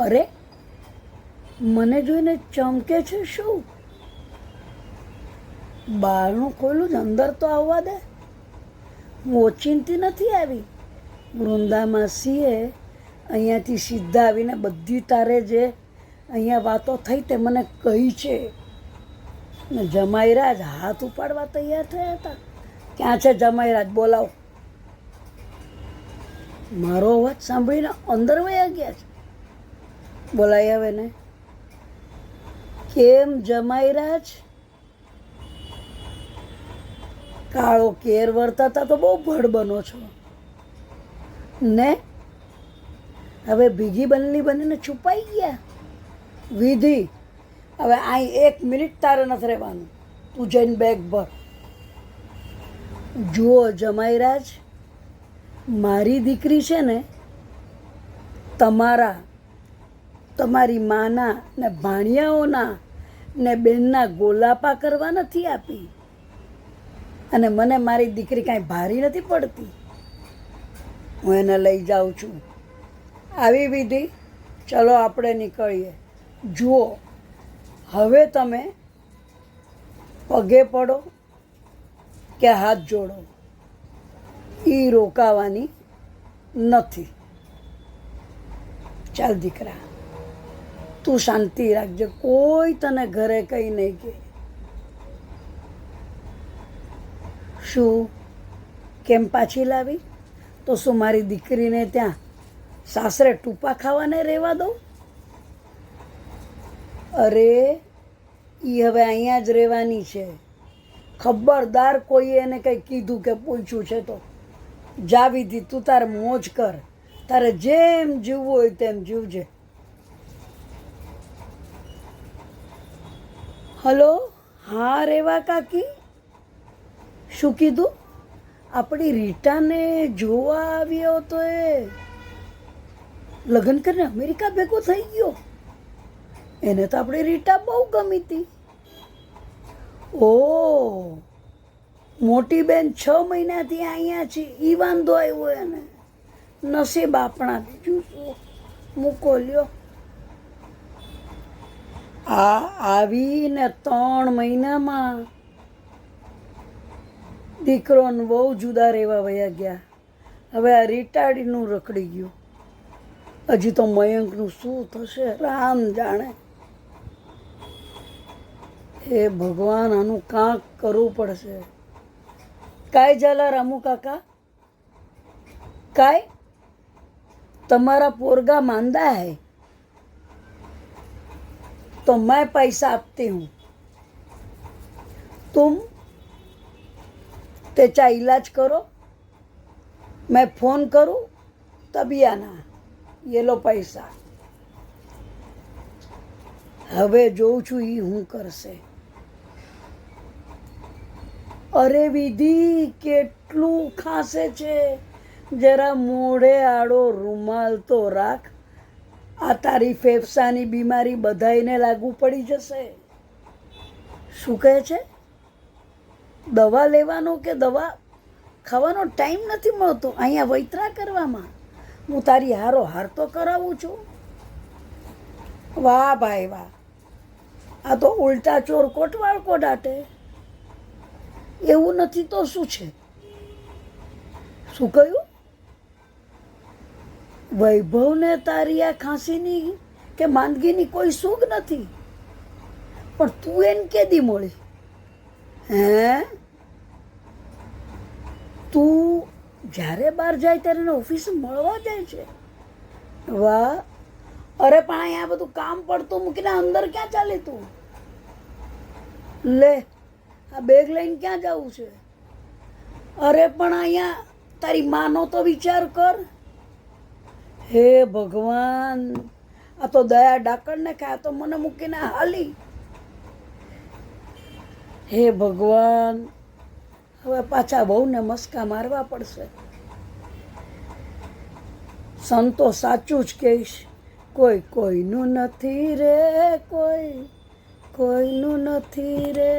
અરે, મને જોઈને ચમકે છે શું? બહારનું ખોલું જ અંદર તો આવવા દે. હું ઓચિંતી નથી આવી. વૃંદા માસીએ અહીંયાથી સીધા આવીને બધી તારે જે અહીંયા વાતો થઈ તે મને કહી છે. ને જમાઈરાજ હાથ ઉપાડવા તૈયાર થયા હતા. ક્યાં છે જમાઈરાજ? બોલાવો. મારો અવાજ સાંભળીને અંદર વયા ગયા છે. બોલાય આવે ને. કેમ જમાઈ રાજ કાળો કેર વર્તાતા તો બહુ ભડ બનો છો. ને? હવે ભીગી બનલી બનીને છુપાઈ ગયા. વિધિ, હવે અહીં એક મિનિટ તારે નથી રહેવાનું. તું જઈને બેગ ભર. જુઓ જમાઈરાજ મારી દીકરી છે ને, તમારા તમારી માના ને ભાણિયાઓના ને બેનના ગોલાપા કરવા નથી આપી. અને મને મારી દીકરી કાંઈ ભારી નથી પડતી. હું એને લઈ જાઉં છું. આવી વિધિ, ચલો આપણે નીકળીએ. જુઓ, હવે તમે પગે પડો કે હાથ જોડો. એ રોકાવાની નથી. ચાલ દીકરા. તું શાંતિ રાખજે. કોઈ તને ઘરે કંઈ નહીં કે શું? કેમ પાછી લાવી? તો શું મારી દીકરીને ત્યાં સાસરે ટૂંપા ખાવાને રહેવા દઉં? અરે એ હવે અહીંયા જ રહેવાની છે. ખબરદાર કોઈએ એને કંઈ કીધું કે પૂછ્યું છે તો? જાવી દી તું તારે મોજ કર. તારે જેમ જીવવું હોય તેમ જીવજે. હલો, હા રેવા કાકી? શું કીધું? આપણી રીટાને જોવા આવ્યો તો એ લગ્ન કરીને અમેરિકા ભેગો થઈ ગયો. એને તો આપણી રીટા બહુ ગમી હતી. ઓ, મોટી બેન છ મહિનાથી અહીંયા છે એ વાંધો આવ્યો એને. નસીબ આપણા બીજું મૂકો લ્યો. આ આવીને ત્રણ મહિનામાં દીકરોને બહુ જુદા રહેવા વયા ગયા. હવે આ રીટાડીનું રખડી ગયું. હજી તો મયંકનું શું થશે રામ જાણે. હે ભગવાન આનું કાંક કરવું પડશે. કાંઈ ઝાલા રામુ કાકા? કાંઈ? તમારા પોરગા માંદા है तो मैं पैसा आपती हूँ तुम त्याचा इलाज करो मैं फोन करूँ तभी आना ये લો પૈસા હવે જોઉં છું એ હું કરશે અરે વિધિ કેટલું ખાંસે છે જરા મોઢે આડો રૂમાલ તો રાખ આ તારી ફેફસાની બીમારી બધાઈને લાગુ પડી જશે. શું કહે છે? દવા લેવાનો કે દવા ખાવાનો ટાઈમ નથી મળતો. અહીંયા વૈતરા કરવામાં. હું તારી હારો હાર તો કરાવું છું. વાહ ભાઈ વાહ. આ તો ઉલટા ચોર કોટવાળ કોડાટે. એવું નથી તો શું છે? શું કહ્યું? વૈભવને તારી આ ખાંસીની કે માંદગીની કોઈ સુગ નથી. પણ તું એને કેદી મળી? હે? તું જ્યારે બહાર જાય ત્યારે એને ઓફિસ મળવા જાય છે. વાહ. અરે પણ અહીંયા બધું કામ પડતું મૂકીને અંદર ક્યાં ચાલે તું? લે, આ બેગ લઈને ક્યાં જવું છે? અરે પણ અહીંયા તારી માનો તો વિચાર કર. હે ભગવાન, આ તો દયા ડાકણને ખાય તો મને મૂકીને હાલી. હે ભગવાન, હવે પાછા બહુને મસ્કા મારવા પડશે. સંતો સાચું જ કહીશ, કોઈ કોઈનું નથી રે, કોઈ કોઈનું નથી રે.